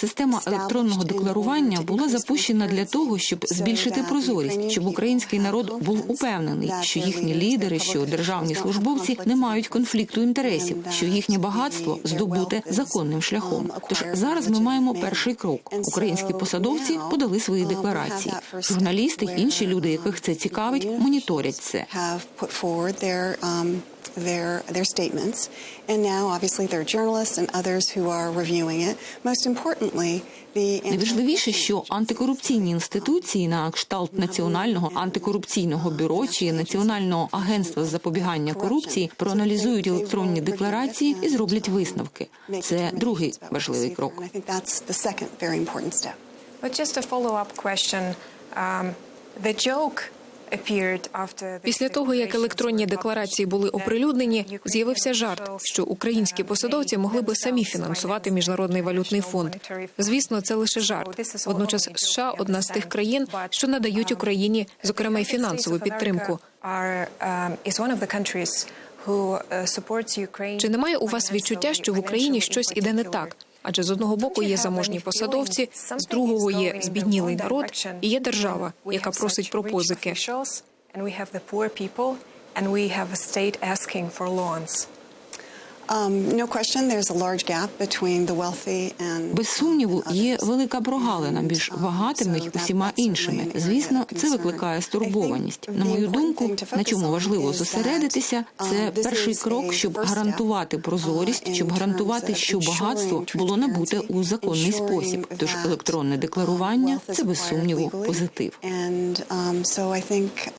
Система електронного декларування була запущена для того, щоб збільшити прозорість, щоб український народ був упевнений, що їхні лідери, що державні службовці не мають конфлікту інтересів, що їхнє багатство здобуте законним шляхом. Тож зараз ми маємо перший крок. Українські посадовці подали свої декларації. Журналісти, інші люди, яких це цікавить, моніторять це. their um, their their statements, and now obviously there are journalists and others who are reviewing it. Most importantly, Найважливіше, що антикорупційні інституції на кшталт національного антикорупційного бюро чи національного агентства з запобігання корупції проаналізують електронні декларації і зроблять висновки. Це другий важливий крок. But just a follow-up question. Um, the joke Після того, як електронні декларації були оприлюднені, з'явився жарт, що українські посадовці могли би самі фінансувати міжнародний валютний фонд. Звісно, це лише жарт. Водночас США одна з тих країн, що надають Україні, зокрема й фінансову підтримку. Чи немає у вас відчуття, що в Україні щось іде не так? Адже з одного боку є заможні посадовці, з другого є збіднілий народ, і є держава, яка просить про позики. Без сумніву, є велика прогалина між багатими й усіма іншими. Звісно, це викликає стурбованість. На мою думку, на чому важливо зосередитися, це перший крок, щоб гарантувати прозорість, щоб гарантувати, що багатство було набуте у законний спосіб. Тож електронне декларування це без сумніву позитив.